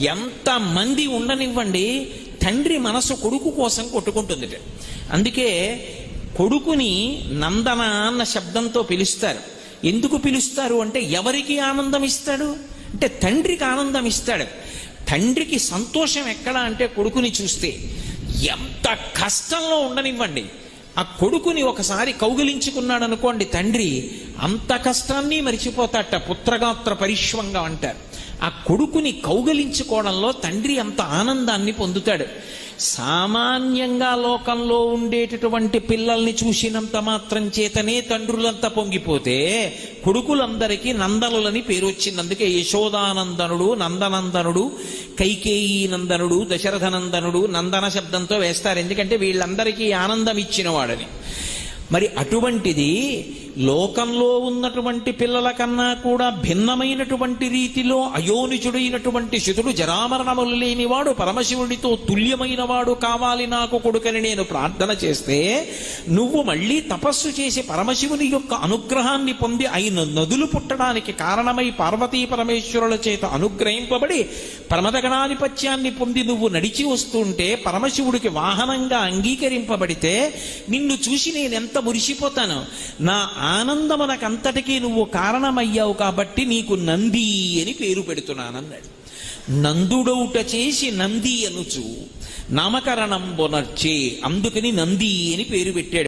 ఎంతమంది ఉండనివ్వండి తండ్రి మనసు కొడుకు కోసం కొట్టుకుంటుంది అందుకే కొడుకుని నందన అన్న శబ్దంతో పిలుస్తారు. ఎందుకు పిలుస్తారు అంటే ఎవరికి ఆనందం ఇస్తాడు? అంటే తండ్రికి ఆనందం ఇస్తాడు. తండ్రికి సంతోషం ఎక్కడ అంటే కొడుకుని చూస్తే. ఎంత కష్టంలో ఉండనివ్వండి. ఆ కొడుకుని ఒకసారి కౌగిలించుకున్నాడు అనుకోండి తండ్రి అంత కష్టాన్ని మరిచిపోతాట పుత్రగాత్ర పరిశ్వంగా అంటారు. ఆ కొడుకుని కౌగలించుకోవడంలో తండ్రి అంత ఆనందాన్ని పొందుతాడు. సామాన్యంగా లోకంలో ఉండేటటువంటి పిల్లల్ని చూసినంత మాత్రం చేతనే తండ్రులంతా పొంగిపోతే కొడుకులందరికీ నందనులని పేరు వచ్చింది. అందుకే యశోదానందనుడు నందనందనుడు కైకేయి నందనుడు దశరథ నందనుడు నందన శబ్దంతో వేస్తారు. ఎందుకంటే వీళ్ళందరికీ ఆనందం ఇచ్చిన వాడని. మరి అటువంటిది లోకంలో ఉన్నటువంటి పిల్లల కన్నా కూడా భిన్నమైనటువంటి రీతిలో అయోనిచుడైనటువంటి శుతుడు జరామరణములు లేనివాడు పరమశివుడితో తుల్యమైన వాడు కావాలి నాకు కొడుకని నేను ప్రార్థన చేస్తే నువ్వు మళ్ళీ తపస్సు చేసి పరమశివుని యొక్క అనుగ్రహాన్ని పొంది అయిన నదులు పుట్టడానికి కారణమై పార్వతీ పరమేశ్వరుల చేత అనుగ్రహింపబడి పరమదగణాధిపత్యాన్ని పొంది నువ్వు నడిచి వస్తుంటే పరమశివుడికి వాహనంగా అంగీకరింపబడితే నిన్ను చూసి నేను ఎంత మురిసిపోతాను? నా ఆనందమునకంతటికీ నువ్వు కారణమయ్యావు కాబట్టి నీకు నంది అని పేరు పెడుతున్నానన్నాడు. నందుడౌట చేసి నంది అనుచు నామకరణం బొనర్చే అందుకని నంది అని పేరు పెట్టాడు.